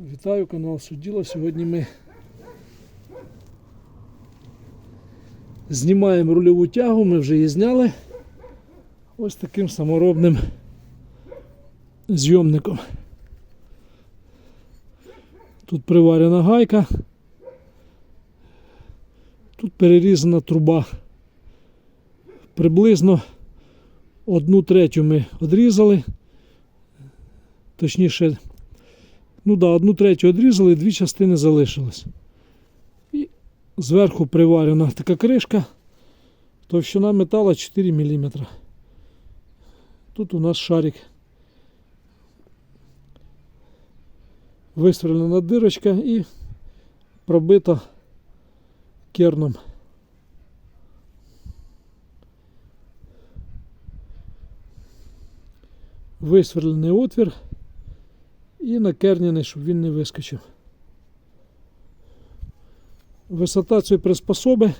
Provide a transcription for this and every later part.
Вітаю канал Судділа. Сьогодні ми знімаємо рульову тягу, ми вже її зняли ось таким саморобним зйомником. Тут приварена гайка, тут перерізана труба. Приблизно одну третю ми відрізали. Точніше, ну да, одну третю відрізали, дві частини залишилось. І зверху приварена така кришка. Товщина метала 4 мм. Тут у нас шарик. Висверлена дирочка і пробита керном. Висверлений отвір і накернений, щоб він не вискочив. Висота цієї приспособи.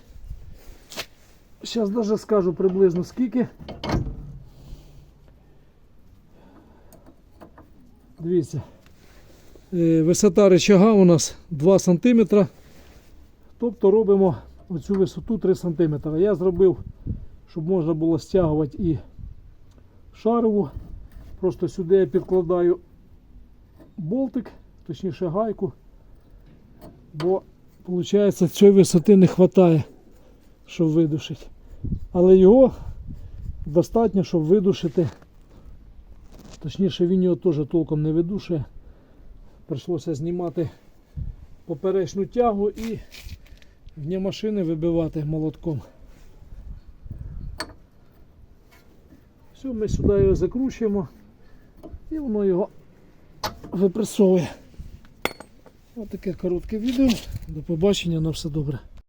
Зараз навіть скажу приблизно скільки. Дивіться. Е, Висота рычага у нас 2 см. Тобто робимо оцю висоту 3 см. Я зробив, щоб можна було стягувати і шарову. Просто сюди я підкладаю болтик, точніше гайку, бо виходить цієї висоти не вистачає, щоб видушити. Але його достатньо, щоб видушити. Точніше він його теж толком не видушує. Прийшлося знімати поперечну тягу і вні машини вибивати молотком. Все, ми сюди його закручуємо і воно його випресовує. Ось таке коротке відео. До побачення, на все добре.